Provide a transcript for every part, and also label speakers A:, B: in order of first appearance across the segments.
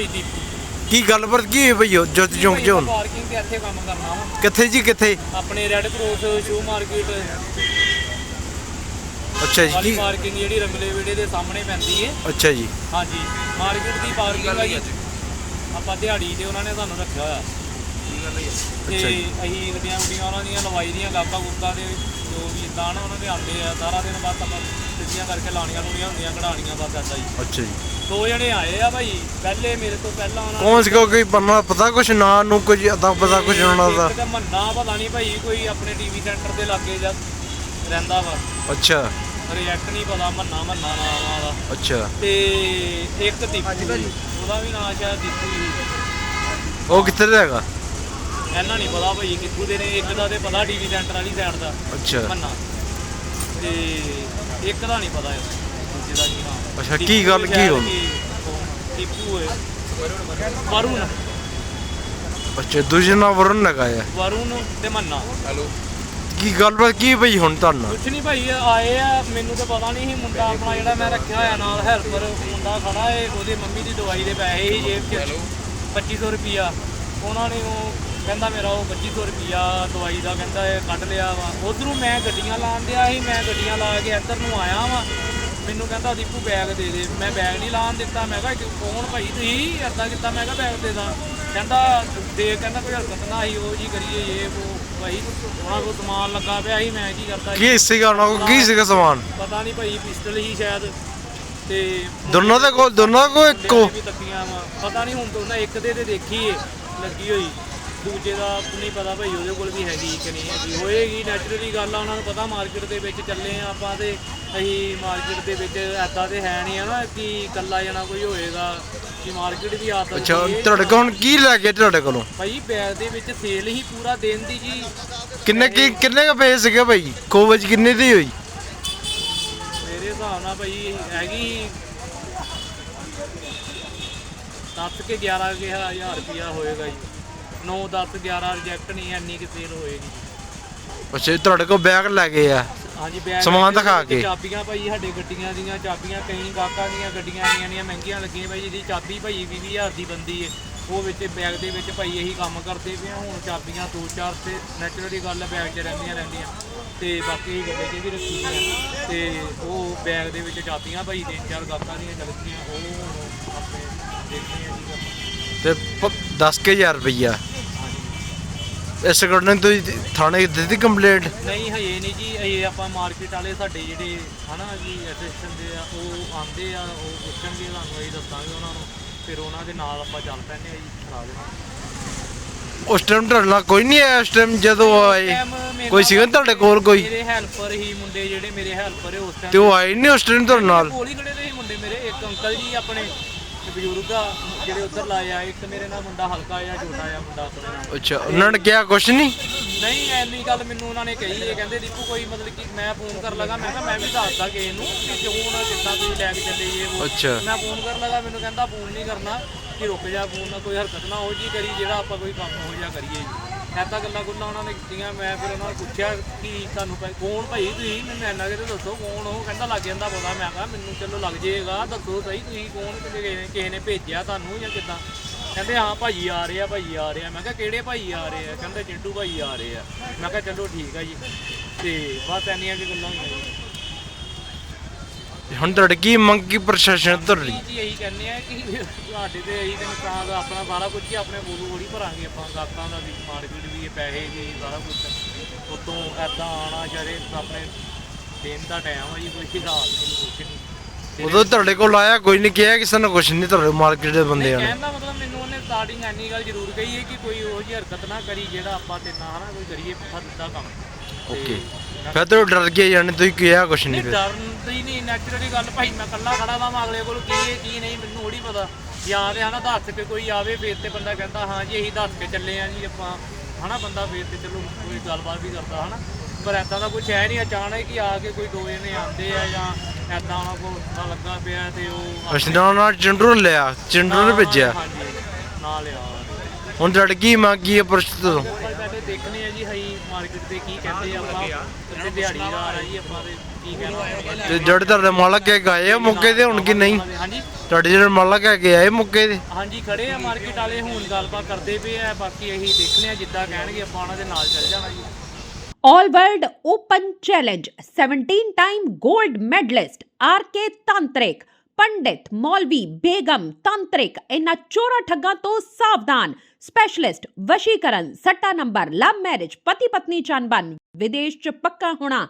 A: ਭਾਈ ਦੀਪੂ
B: ਕੀ ਗੱਲਬਾਤ ਕੀ ਹੋਈ ਭਈ ਜੋਤ ਚੌਂਕ ਚ? ਹੁਣ
A: ਪਾਰਕਿੰਗ ਤੇ ਇੱਥੇ ਕੰਮ ਕਰਨਾ ਵਾ।
B: ਕਿੱਥੇ ਜੀ ਕਿੱਥੇ?
A: ਆਪਣੇ ਰੈੱਡ ਕ੍ਰੋਸ ਸ਼ੂ ਮਾਰਕੀਟ
B: ਅੱਛਾ ਜੀ
A: ਵਾਲੀ
B: ਕੀ?
A: ਪਾਰਕਿੰਗ ਜਿਹੜੀ ਰੰਗਲੇ ਵੇੜੇ ਦੇ ਸਾਹਮਣੇ ਪੈਂਦੀ ਹੈ
B: ਅੱਛਾ ਜੀ।
A: ਹਾਂਜੀ ਮਾਰਕੀਟ ਦੀ ਪਾਰਕਿੰਗ ਆ ਜੀ ਆਪਾਂ ਦਿਹਾੜੀ ਤੇ ਉਹਨਾਂ ਨੇ ਸਾਨੂੰ ਰੱਖਿਆ ਹੋਇਆ। ਤੇ
B: ਅੱਛਾ ਜੀ।
A: ਅਸੀਂ ਗੱਡੀਆਂ ਗੁੱਡੀਆਂ ਉਹਨਾਂ ਦੀਆਂ ਲਵਾਈ ਦੀਆਂ ਗਾਪਾ ਗੁੱਪਾ ਦੇ ਜੋ ਵੀ ਇਦਾਂ ਨਾ ਉਹਨਾਂ ਦੇ ਆਉਂਦੇ ਆ ਸਾਰਾ ਦਿਨ ਬਸ ਆਪਾਂ ਸਿੱਧੀਆਂ ਕਰਕੇ ਲਾਣੀਆਂ ਲੂਣੀਆਂ ਹੁੰਦੀਆਂ ਕਢਾਣੀਆਂ ਬਸ ਏਦਾਂ ਹੀ।
B: ਅੱਛਾ ਜੀ।
A: ਦੋ ਜਣੇ ਆਏ ਆ ਭਾਈ ਪਹਿਲੇ ਮੇਰੇ ਤੋਂ ਪਹਿਲਾਂ ਉਹਨਾਂ
B: ਕੌਣ ਸੀ ਕੋਈ ਬੰਨਾ ਪਤਾ ਕੁਛ ਨਾਂ ਨੂੰ ਕੁਝ ਅਦਾ ਪਤਾ ਕੁਛ ਉਹਨਾਂ ਦਾ।
A: ਤਾਂ ਮੰਨਾ ਪਤਾ ਨਹੀਂ ਭਾਈ ਕੋਈ ਆਪਣੇ ਟੀਵੀ ਸੈਂਟਰ ਦੇ ਲਾਗੇ ਜਾਂ ਰਹਿੰਦਾ ਵਾ।
B: ਅੱਛਾ।
A: ਰਿਐਕਟ ਨਹੀਂ ਪਤਾ ਮੰਨਾ ਮੰਨਾ ਨਾਮ ਦਾ।
B: ਅੱਛਾ।
A: ਤੇ ਇੱਕ ਦੀਪੂ ਉਹਦਾ ਵੀ ਨਾਂ ਸ਼ਾਇਦ ਦੀਪੂ ਹੀ
B: ਉਹ ਕਿੱਥੇ ਦਾ ਹੈਗਾ?
A: ਇਹਨਾਂ ਨਹੀਂ ਪਤਾ ਭਾਈ ਕਿੱਥੋਂ ਦੇ ਨੇ ਇੱਕ ਦਾ ਤੇ ਪਤਾ ਟੀਵੀ ਸੈਂਟਰ ਵਾਲੀ ਸਾਈਡ ਦਾ
B: ਅੱਛਾ।
A: ਮੰਨਾ। ਤੇ ਇੱਕ ਦਾ ਨਹੀਂ ਪਤਾ ਯਾਰ ਦੂਜੇ ਦਾ ਕੀ ਨਾਮ।
B: ਅੱਛਾ, ਕੀ ਗੱਲ ਕੀ ਹੋਈ?
A: ਦੀਪੂ ਹੈ। ਵਰੁਣ।
B: ਅੱਛਾ ਦੂਜੇ ਨਾਂ ਵਰੁਣ ਹੈਗਾ ਆ
A: ਵਰੁਣ ਤੇ ਮੰਨਾ।
B: ਕੀ ਗੱਲਬਾਤ ਕੀ ਭਈ ਹੁਣ ਤੁਹਾਨੂੰ?
A: ਕੁਛ ਨਹੀਂ ਭਾਈ ਆਏ ਆ ਮੈਨੂੰ ਤਾਂ ਪਤਾ ਨਹੀਂ ਸੀ ਮੁੰਡਾ ਆਪਣਾ ਜਿਹੜਾ ਮੈਂ ਰੱਖਿਆ ਹੋਇਆ ਨਾਲ ਹੈਲਪਰ ਮੁੰਡਾ ਖੜਾ ਏ ਉਹਦੀ ਮੰਮੀ ਦੀ ਦਵਾਈ ਦੇ ਪੈਸੇ ਸੀ ਜੇਬ 'ਚ। 2500 ਰੁਪਿਆ ਉਹਨਾਂ ਨੇ ਉਹ ਕਹਿੰਦਾ ਮੇਰਾ ਉਹ 2500 ਰੁਪਿਆ ਦਵਾਈ ਦਾ ਕਹਿੰਦਾ ਇਹ ਕੱਢ ਲਿਆ ਵਾ। ਉਧਰੋਂ ਮੈਂ ਗੱਡੀਆਂ ਲਾਉਣ ਦਿਆ ਸੀ ਮੈਂ ਗੱਡੀਆਂ ਲਾ ਕੇ ਇੱਧਰ ਨੂੰ ਆਇਆ ਵਾ। ਮੈਨੂੰ ਕਹਿੰਦਾ ਦੀਪੂ ਬੈਗ ਦੇ ਦੇ। ਮੈਂ ਬੈਗ ਨਹੀਂ ਲਾਉਣ ਦਿੱਤਾ। ਮੈਂ ਕਿਹਾ ਕਿ ਕੌਣ ਭਾਈ ਤੁਸੀਂ ਏਦਾਂ ਕੀਤਾ? ਮੈਂ ਕਿਹਾ ਬੈਗ ਦੇ ਦਾਂ। ਕਹਿੰਦਾ ਦੇ ਕਹਿੰਦਾ ਕੋਈ ਹਰਕਤ ਨਾ ਸੀ ਉਹ ਜੀ ਕਰੀਏ ਇਹ ਉਹ ਭਾਈ ਉਹਨਾਂ ਕੋਲ ਸਮਾਨ ਲੱਗਾ ਪਿਆ ਸੀ ਮੈਂ ਕੀ ਕਰਦਾ
B: ਕੀ ਸੀਗਾ ਉਹਨਾਂ ਕੋਲ? ਕੀ ਸੀਗਾ ਸਮਾਨ?
A: ਪਤਾ ਨਹੀਂ ਭਾਈ ਪਿਸਟਲ ਹੀ ਸ਼ਾਇਦ ਤੇ
B: ਦੋਨੋਂ ਦੇ ਕੋਲ ਦੋਨੋਂ
A: ਮੁੰਡਿਆਂ
B: ਇੱਕੋ
A: ਪਤਾ ਨਹੀਂ ਹੁਣ ਤੋਂ ਨਾ ਇੱਕ ਦੇ ਤੇ ਦੇਖੀ ਲੱਗੀ ਹੋਈ। ਦੂਜੇ ਦਾ ਨਹੀਂ ਪਤਾ ਭਾਈ ਉਹਦੇ ਕੋਲ ਵੀ ਹੈਗੀ ਕਿ ਨਹੀਂ ਹੈਗੀ। ਹੋਏਗੀ ਨੈਚੁਰਲੀ ਗੱਲ ਆ ਉਹਨਾਂ ਨੂੰ ਪਤਾ ਮਾਰਕੀਟ ਦੇ ਵਿੱਚ ਚੱਲੇ ਆ ਆਪਾਂ ਤੇ। ਅਸੀਂ ਮਾਰਕੀਟ ਦੇ ਵਿੱਚ ਐਦਾਂ ਤੇ ਹੈ ਨਹੀਂ ਹੈ ਨਾ ਕਿ ਇਕੱਲਾ ਜਣਾ ਕੋਈ ਹੋਏਗਾ ਕਿ ਮਾਰਕੀਟ ਵੀ ਆ
B: ਅੱਛਾ ਤੁਹਾਡੇ ਕੋਲ ਹੁਣ ਕੀ ਲੈ ਕੇ ਤੁਹਾਡੇ ਕੋਲੋਂ?
A: ਭਾਈ ਬੈਗ ਦੇ ਵਿੱਚ ਸੇਲ ਹੀ ਪੂਰਾ ਦਿਨ ਦੀ ਜੀ।
B: ਕਿੰਨੇ ਕੀ ਕਿੰਨੇ ਕ ਪੈਸੇ ਸੀਗੇ ਭਾਈ? ਕੋਵਜ ਕਿੰਨੇ ਦੀ ਹੋਈ?
A: ਮੇਰੇ ਹਿਸਾਬ ਨਾਲ ਭਾਈ ਹੈਗੀ 10 ਕੇ 11 ਕੇ ਹਜ਼ਾਰ ਰੁਪਿਆ ਹੋਏਗਾ ਜੀ। 9 10 11 ਰਿਜੈਕਟ ਨਹੀਂ ਐਨੀ ਕਿ ਸੇਲ ਹੋਏਗੀ
B: ਅੱਛਾ ਜੀ, ਤੁਹਾਡੇ ਕੋਲ ਬੈਗ ਲੈ ਗਏ ਆ।
A: ਹਾਂਜੀ ਬੈਗ
B: ਸਮਾਨ ਦਿਖਾ
A: ਵਿੱਚ
B: ਕੇ।
A: ਚਾਬੀਆਂ ਭਾਈ ਸਾਡੇ ਗੱਡੀਆਂ ਦੀਆਂ ਚਾਬੀਆਂ ਕਈ ਗਾਹਕਾਂ ਦੀਆਂ ਗੱਡੀਆਂ ਦੀਆਂ ਨੀਆਂ ਮਹਿੰਗੀਆਂ ਲੱਗੀਆਂ ਭਾਈ ਜਿਹਦੀ ਚਾਬੀ ਭਾਈ 20000 ਦੀ ਬੰਦੀ ਏ। ਉਹ ਵਿੱਚ ਬੈਗ ਦੇ ਵਿੱਚ ਭਾਈ ਇਹੀ ਕੰਮ ਕਰਦੇ ਪਏ ਆ ਹੁਣ ਚਾਬੀਆਂ ਦੋ ਚਾਰ ਤੇ ਨੈਚੁਰਲੀ ਗੱਲ ਹੈ ਬੈਗ 'ਚ ਰਹਿੰਦੀਆਂ ਰਹਿੰਦੀਆਂ। ਤੇ ਬਾਕੀ ਗੱਡੇ 'ਚ ਵੀ ਰੱਖੀਆਂ ਤੇ ਉਹ ਬੈਗ ਦੇ ਵਿੱਚ ਚਾਬੀਆਂ ਭਾਈ ਤਿੰਨ ਚਾਰ ਗਾਹਕਾਂ ਦੀਆਂ ਲੱਗਦੀਆਂ ਉਹ ਹੁਣ ਦੇਖਦੇ ਆ ਜੀ
B: ਤੇ 10000 ਰੁਪਈਆ। ਇਸ ਕਰਨ ਤੁਸੀਂ ਥਾਣੇ ਦਿੱਤੀ ਕੰਪਲੇਂਟ
A: ਨਹੀਂ ਹਜੇ ਨਹੀਂ ਜੀ। ਇਹ ਆਪਾਂ ਮਾਰਕੀਟ ਵਾਲੇ ਸਾਡੇ ਜਿਹੜੇ ਹਨਾ ਜੀ ਅਸਿਸਟੈਂਟ ਦੇ ਆ ਉਹ ਆਉਂਦੇ ਆ ਉਹ ਪੁੱਛਣਗੇ ਤੁਹਾਨੂੰ ਅਸੀਂ ਦੱਸਾਂਗੇ ਉਹਨਾਂ ਨੂੰ। ਫਿਰ ਉਹਨਾਂ ਦੇ ਨਾਲ ਆਪਾਂ ਚੱਲ ਪੈਂਦੇ ਆ ਜੀ ਕਰਾ ਦੇਣਾ।
B: ਉਸ ਟਾਈਮ ਤੁਹਾਡੇ ਕੋਈ ਨਹੀਂ ਆਇਆ ਉਸ ਟਾਈਮ ਜਦੋਂ ਆਏ? ਕੋਈ ਸੀਗਾ ਤੁਹਾਡੇ ਕੋਲ ਕੋਈ?
A: ਮੇਰੇ ਹੈਲਪਰ ਹੀ ਮੁੰਡੇ ਜਿਹੜੇ ਮੇਰੇ ਹੈਲਪਰ ਉਸ
B: ਤੇ
A: ਟਾਈਮ
B: ਉਹ ਆਏ ਨਹੀਂ ਉਸ ਟਾਈਮ ਤੁਹਾਡੇ ਨਾਲ?
A: ਕੋਲ ਹੀ ਖੜੇ ਰਹੇ ਸੀ ਮੁੰਡੇ ਮੇਰੇ। ਇੱਕ ਅੰਕਲ ਜੀ ਆਪਣੇ ਤੇ ਬਜ਼ੁਰਗ ਆ ਜਿਹੜੇ ਉੱਧਰ ਲਾਏ ਆ ਇੱਕ ਮੇਰੇ ਨਾਲ ਮੁੰਡਾ ਹਲਕਾ ਆ ਛੋਟਾ ਆ ਮੁੰਡਾ ਆਪਣੇ ਨਾਲ।
B: ਅੱਛਾ ਉਹਨਾਂ ਨੇ ਕਿਹਾ ਕੁਛ ਨਹੀਂ
A: ਨਹੀਂ ਐਨੀ ਗੱਲ ਮੈਨੂੰ ਉਹਨਾਂ ਨੇ ਕਹੀ ਇਹ ਕਹਿੰਦੇ ਦੀਪੂ ਕੋਈ ਮਤਲਬ ਕਿ ਮੈਂ ਫੋਨ ਕਰ ਲਗਾ ਮੈਂ ਕਿਹਾ ਮੈਂ ਵੀ ਦੱਸਦਾ ਕਿਸੇ ਨੂੰ ਕਿ ਕਿਉਂ ਨਾ ਕਿੱਦਾਂ ਤੁਸੀਂ ਲੈ ਕੇ ਚੱਲੇ ਇਹ ਉਹ।
B: ਅੱਛਾ।
A: ਮੈਂ ਫੋਨ ਕਰ ਲਗਾ ਮੈਨੂੰ ਕਹਿੰਦਾ ਫੋਨ ਨਹੀਂ ਕਰਨਾ ਕਿ ਰੁਕ ਜਾ ਫੋਨ ਨਾ ਕੋਈ ਹਰਕਤ ਨਾ ਹੋ ਜੀ ਕਰੀ ਜਿਹੜਾ ਆਪਾਂ ਕੋਈ ਕੰਮ ਹੋ ਜਾ ਕਰੀਏ ਜੀ। ਐਦਾਂ ਗੱਲਾਂ ਗੁੱਲਾਂ ਉਹਨਾਂ ਨੇ ਕੀਤੀਆਂ, ਮੈਂ ਫਿਰ ਉਹਨਾਂ ਨੂੰ ਪੁੱਛਿਆ ਕਿ ਤੁਹਾਨੂੰ ਭਾਈ ਕੌਣ ਭਾਈ ਤੁਸੀਂ? ਮੈਨੂੰ ਇੰਨਾ ਕਿਤੇ ਦੱਸੋ ਕੌਣ ਉਹ? ਕਹਿੰਦਾ ਲੱਗ ਜਾਂਦਾ ਪਤਾ। ਮੈਂ ਕਿਹਾ ਮੈਨੂੰ ਚਲੋ ਲੱਗ ਜਾਏਗਾ, ਦੱਸੋ ਸਹੀ ਤੁਸੀਂ ਕੌਣ? ਤੇ ਕਿਸੇ ਨੇ ਕਿਸੇ ਨੇ ਭੇਜਿਆ ਤੁਹਾਨੂੰ ਜਾਂ ਕਿੱਦਾਂ? ਕਹਿੰਦੇ ਹਾਂ ਭਾਈ ਆ ਰਹੇ ਆ ਭਾਈ ਆ ਰਹੇ। ਆ ਮੈਂ ਕਿਹਾ ਕਿਹੜੇ ਭਾਈ ਆ ਰਹੇ ਆ? ਕਹਿੰਦੇ ਚਿੰਟੂ ਭਾਈ ਆ ਰਹੇ ਆ। ਮੈਂ ਕਿਹਾ ਚਲੋ ਠੀਕ ਆ ਜੀ। ਤੇ ਬਸ ਇੰਨੀਆਂ ਕਿ ਗੱਲਾਂ ਹੋਈਆਂ
B: ਹੁਣ ਤੁਹਾਡੇ ਕੀ ਮੰਗ ਕੀ ਪ੍ਰਸ਼ਾਸਨ ਤੁਹਾਡੀ
A: ਜੀ ਇਹੀ ਕਹਿੰਦੇ ਆ ਕਿ ਸਾਡੇ ਤੇ ਇਹੀ ਤੇ ਨੁਕਸਾਨ ਦਾ ਆਪਣਾ ਸਾਰਾ ਕੁਝ ਹੀ ਆਪਣੇ ਬੋਲੂ ਬੋਲੀ ਭਰਾਂਗੇ ਆਪਾਂ ਗਾਤਾਂ ਦਾ ਵੀ ਮਾਰਕੀਟ ਵੀ ਇਹ ਪੈਸੇ ਵੀ ਸਾਰਾ ਕੁਝ ਉਤੋਂ ਐਦਾਂ ਆਣਾ ਜਿਹੜੇ ਆਪਣੇ ਦਿਨ ਦਾ ਟਾਈਮ ਆ ਜੀ ਕੋਈ ਹਿਸਾਬ ਨਹੀਂ ਕੁਝ ਨਹੀਂ।
B: ਉਦੋਂ ਤੁਹਾਡੇ ਕੋਲ ਆਇਆ ਕੋਈ ਨਹੀਂ ਕਿਹਾ ਕਿਸੇ ਨੇ ਕੁਛ ਨਹੀਂ ਤੁਹਾਡੇ ਮਾਰਕੀਟ ਦੇ ਬੰਦਿਆਂ ਨੇ
A: ਕਹਿਣ ਦਾ ਮਤਲਬ ਮੈਨੂੰ ਉਹਨੇ ਸਟਾਰਟਿੰਗ ਐਨੀ ਗੱਲ ਜ਼ਰੂਰ ਕਹੀ ਹੈ ਕਿ ਕੋਈ ਉਹ ਜਿਹੀ ਹਰਕਤ ਨਾ ਕਰੀ ਜਿਹੜਾ ਆਪਾਂ ਤੇ ਨਾ ਹਨਾ ਕੋਈ ਕਰੀਏ ਹੱਦ ਦਾ ਕੰਮ।
B: ਓਕੇ। ਫਿਰ ਤੇ ਡਰ ਗਏ ਜਾਣੇ ਤੁਸੀਂ ਕਿਹਾ ਕੁਛ ਨਹੀਂ
A: ਨਹੀਂ
B: ਫਿਰ।
A: ਡਰਨ ਦੀ ਨਹੀਂ ਨੈਚੁਰਲੀ ਗੱਲ ਭਾਈ ਮੈਂ ਕੱਲਾ ਖੜਾ ਵਾਂ ਮੈਂ ਅਗਲੇ ਕੋਲ ਕੀ ਹੈ ਕੀ ਨਹੀਂ ਮੈਨੂੰ ਥੋੜੀ ਪਤਾ। ਜਾਂ ਤੇ ਹਨਾ ਦੱਸ ਕੇ ਕੋਈ ਆਵੇ ਫੇਰ ਤੇ ਬੰਦਾ ਕਹਿੰਦਾ ਹਾਂ ਜੀ ਅਸੀਂ ਦੱਸ ਕੇ ਚੱਲੇ ਆ ਜੀ ਆਪਾਂ। ਹਨਾ ਬੰਦਾ ਫੇਰ ਤੇ ਚਲੋ ਕੋਈ ਗੱਲਬਾਤ ਵੀ ਕਰਦਾ ਹਨਾ। ਪਰ ਐਦਾਂ ਦਾ ਕੁਝ ਹੈ ਨਹੀਂ ਅਚਾਨਕ ਹੀ ਆ ਕੇ ਕੋਈ ਦੋ ਜਣੇ ਆਉਂਦੇ ਆ ਜਾਂ ਐਦਾਂ ਉਹਨਾਂ ਕੋਲ ਪਤਾ ਲੱਗਾ ਪਿਆ ਤੇ ਉਹ
B: ਅਸ਼ਨਾ ਨਾਲ ਚੰਡੂ ਲਿਆ ਚੰਡੂ ਨੇ ਭੇਜਿਆ।
A: ਹਾਂਜੀ ਨਾਲ ਲਿਆ
B: ਹੁਣ ਤੁਹਾਡੇ ਕੀ ਮੰਗ ਹੈ ਪ੍ਰਸ਼ਤ ਤੋਂ?
A: ਤੇ ਦੇਖਨੇ ਆ ਜੀ ਹਈ ਮਾਰਕੀਟ ਦੇ ਕੀ ਕਹਿੰਦੇ ਆ ਆਪਾਂ ਤੇ ਦਿਹਾੜੀਦਾਰ ਆ ਜੀ ਆਪਾਂ ਤੇ ਕੀ ਕਹਿਣਾ।
B: ਤੇ ਜਿਹੜੇ ਤੁਹਾਡੇ ਮਾਲਕ ਕੇ ਗਏ ਆ ਮੌਕੇ ਤੇ ਹੁਣ ਕਿ ਨਹੀਂ?
A: ਹਾਂਜੀ।
B: ਤੁਹਾਡੇ ਜਿਹੜੇ ਮਾਲਕ ਹੈਗੇ ਆਏ ਮੌਕੇ ਤੇ
A: ਹਾਂਜੀ ਖੜੇ ਆ ਮਾਰਕੀਟ ਵਾਲੇ ਹੁਣ ਗੱਲਬਾਤ ਕਰਦੇ ਪਏ ਆ ਬਾਕੀ ਅਸੀਂ ਦੇਖਨੇ ਆ ਜਿੱਦਾਂ ਕਹਿਣਗੇ ਆਪਾਂ ਉਹਨਾਂ ਦੇ ਨਾਲ ਚੱਲ ਜਾਣਾ ਜੀ।
C: All World Open Challenge 17 time gold medalist RK Tantrik ਪੰਡਿਤ ਮੌਲਵੀ ਬੇਗਮ ਤੰਤਰਿਕ ਇਹਨਾਂ ਚੋਰਾ ਠੱਗਾਂ ਤੋਂ ਸਾਵਧਾਨ ਸਪੈਸ਼ਲਿਸਟ ਵਸ਼ੀਕਰਨ ਸੱਟਾ ਨੰਬਰ ਲਵ ਮੈਰਿਜ ਪਤੀ ਪਤਨੀ ਚੰਬਨ ਵਿਦੇਸ਼ ਚ ਪੱਕਾ ਹੋਣਾ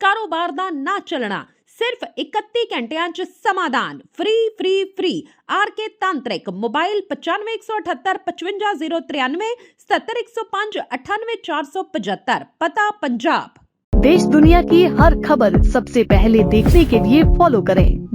C: ਕਾਰੋਬਾਰ ਦਾ ਨਾ ਚੱਲਣਾ ਸਿਰਫ 31 ਘੰਟਿਆਂ ਚ ਸਮਾਧਾਨ ਫ੍ਰੀ ਫ੍ਰੀ ਫ੍ਰੀ ਆਰਕੇ ਤਾਂਤਰਿਕ ਮੋਬਾਈਲ 9517555093 77105 98475 ਪਤਾ ਪੰਜਾਬ
D: देश दुनिया की हर खबर सबसे पहले देखने के लिए फॉलो करें